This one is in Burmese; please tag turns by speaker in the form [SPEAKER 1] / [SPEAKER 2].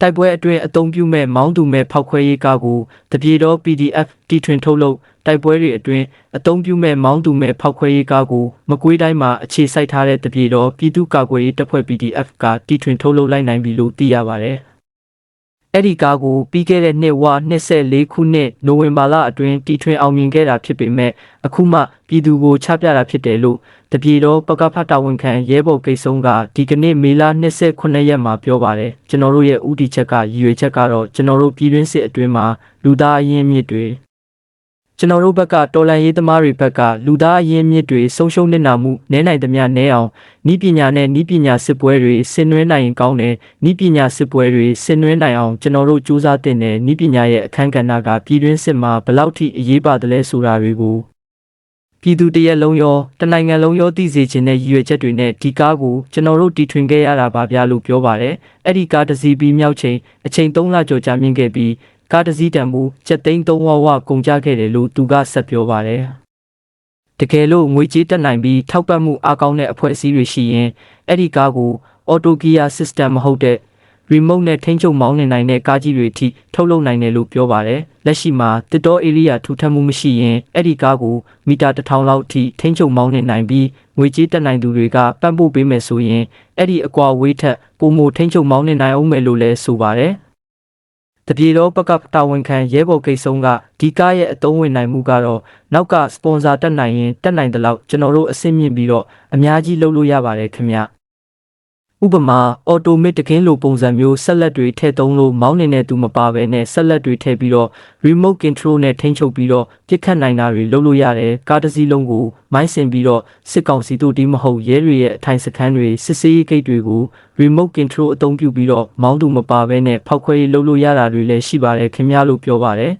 [SPEAKER 1] တိုက်ပွဲအတွင်းအသုံးပြုမဲ့မောင်းသူမဲ့ဖောက်ခွဲရေးကားကိုတပြေတော် PDF တီထွင်ထုတ်လုပ်တိုက်ပွဲတွေအတွင်းအသုံးပြုမဲ့မောင်းသူမဲ့ဖောက်ခွဲရေးကားကိုမကွေးတိုင်းမှာအခြေစိုက်ထားတဲ့တပြေတော်ပြည်သူ့ကာကွယ်ရေးတပ်ဖွဲ့ PDF ကတီထွင်ထုတ်လုပ်လိုက်နိုင်ပြီလို့သိရပါတယ်။အဲ့ဒီကားကိုပြီးခဲ့တဲ့နှစ်ဝ24ခုနှစ်နိုဝင်ဘာလအတွင်းတီထွင်အောင်မြင်ခဲ့တာဖြစ်ပေမဲ့အခုမှပြည်သူကိုချပြတာဖြစ်တယ်လို့ တပြေတော်ပကဖတာဝန်ခံရဲဘော်ကိတ်ဆုံးကဒီကနေ့မေလ29ရက်မှာပြောပါတယ်ကျွန်တော်တို့ရဲ့ဥတီချက်ကရည်ရွယ်ချက်ကတော့ကျွန်တော်တို့ပြည်တွင်းစစ်အတွင်းမှာလူသားအရင်းအမြစ်တွေကျွန်တော်တို့ဘက်ကတော်လန်ရေးသမားတွေဘက်ကလူသားအရင်းအမြစ်တွေဆုံးရှုံးနေတာမှုနည်းနိုင်သမျှနည်းအောင်ဤပညာနဲ့ဤပညာစစ်ပွဲတွေဆင်နွှဲနိုင်ရင်ကောင်းတယ်ဤပညာစစ်ပွဲတွေဆင်နွှဲနိုင်အောင်ကျွန်တော်တို့စူးစမ်းတင်တယ်ဤပညာရဲ့အခန်းကဏ္ဍကပြည်တွင်းစစ်မှာဘယ်လောက်ထိအရေးပါတယ်လဲဆိုတာတွေကို ပြည်သူတရက်လုံးရောတနိုင်ငံလုံးရောသိစေခြင်းနဲ့ရည်ရွယ်ချက်တွေနဲ့ဒီကားကိုကျွန်တော်တို့တီထွင်ခဲ့ရတာပါဗျာလို့ပြောပါတယ်။အဲ့ဒီကားတစ်စီးပြီးမြောက်ချိန်အချိန်3လကျော်ကြာမြင့်ခဲ့ပြီးကားတစ်စီးတန်မှုချက်သိန်း3ဝဝကုန်ကျခဲ့တယ်လို့သူကဆက်ပြောပါတယ်။တကယ်လို့ငွေကြေးတက်နိုင်ပြီးထောက်ပံ့မှုအားကောင်းတဲ့အဖွဲ့အစည်းတွေရှိရင်အဲ့ဒီကားကို Auto Gear System မဟုတ်တဲ့ remote နဲ့ထိန်းချုပ်မောင်းနှင်နိုင်တဲ့ကားကြီးတွေအထိထုတ်လုပ်နိုင်တယ်လို့ပြောပါတယ်။လက်ရှိမှာတစ်တော် area ထူထပ်မှုမရှိရင်အဲ့ဒီကားကိုမီတာ1000လောက်အထိထိန်းချုပ်မောင်းနှင်နိုင်ပြီးငွေကြေးတက်နိုင်သူတွေကပံ့ပိုးပေးမယ်ဆိုရင်အဲ့ဒီအကွာဝေးထက်ပိုမိုထိန်းချုပ်မောင်းနှင်နိုင်အောင်မယ်လို့လည်းဆိုပါတယ်။တပြေတော့ပကတာဝန်ခံရဲဘော်ကိတ်ဆုံးကဒီကားရဲ့အသုံးဝင်နိုင်မှုကတော့နောက်ကစပွန်ဆာတက်နိုင်ရင်တက်နိုင်တဲ့လောက်ကျွန်တော်တို့အဆင့်မြင့်ပြီးတော့အများကြီးလုပ်လို့ရပါတယ်ခင်ဗျ။ ဥပမာအော်တိုမက်တကင်းလိုပုံစံမျိုးဆက်လက်တွေထည့်သုံးလို့မောင်းနေတဲ့သူမပါဘဲနဲ့ဆက်လက်တွေထည့်ပြီးတော့ remote control နဲ့ထိန်းချုပ်ပြီးတော့ပြစ်ခတ်နိုင်တာတွေလုပ်လို့ရတယ်ကားတစ်စီးလုံးကိုမိုင်းဆင်ပြီးတော့စစ်ကောင်စီတို့ဒီမဟုတ်ရဲတွေရဲ့အထိုင်စခန်းတွေစစ်စေးရေးဂိတ်တွေကို remote control အသုံးပြုပြီးတော့မောင်းသူမပါဘဲနဲ့ဖောက်ခွဲရေးလုပ်လို့ရတာတွေလည်းရှိပါတယ်ခင်ဗျားလို့ပြောပါတယ်